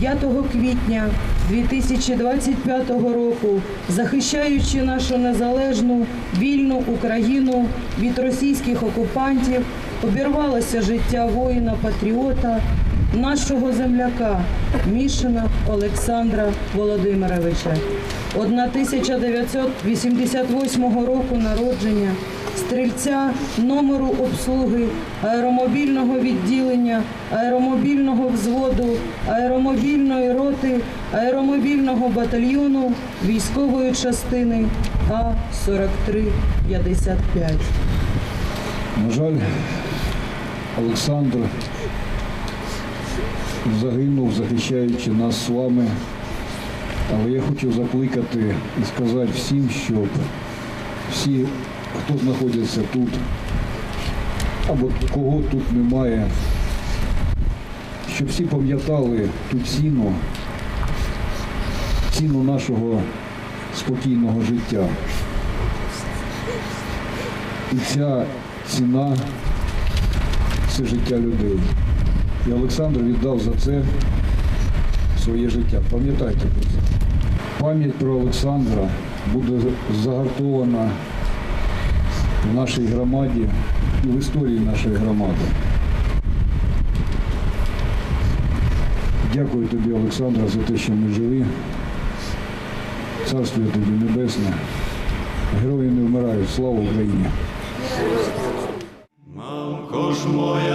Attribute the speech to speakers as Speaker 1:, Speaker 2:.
Speaker 1: 5 квітня 2025 року, захищаючи нашу незалежну вільну Україну від російських окупантів, обірвалося життя воїна-патріота, нашого земляка Мішина Олександра Володимировича. 1988 року народження, стрільця номеру обслуги аеромобільного відділення, аеромобільного взводу, аеромобільної роти, аеромобільного батальйону військової частини А-4355.
Speaker 2: На жаль, Олександр загинув, захищаючи нас з вами. Але я хочу закликати і сказати всім, щоб всі, хто знаходиться тут, або кого тут немає, щоб всі пам'ятали ту ціну, ціну нашого спокійного життя. І ця ціна це життя людей. І Олександр віддав за це своє життя. Пам'ятайте про це. Пам'ять про Олександра буде загартована в нашій громаді і в історії нашої громади. Дякую тобі, Олександра, за те, що ми живі. Царствує тобі небесне. Герої не вмирають. Слава Україні!
Speaker 3: Мамко ж моя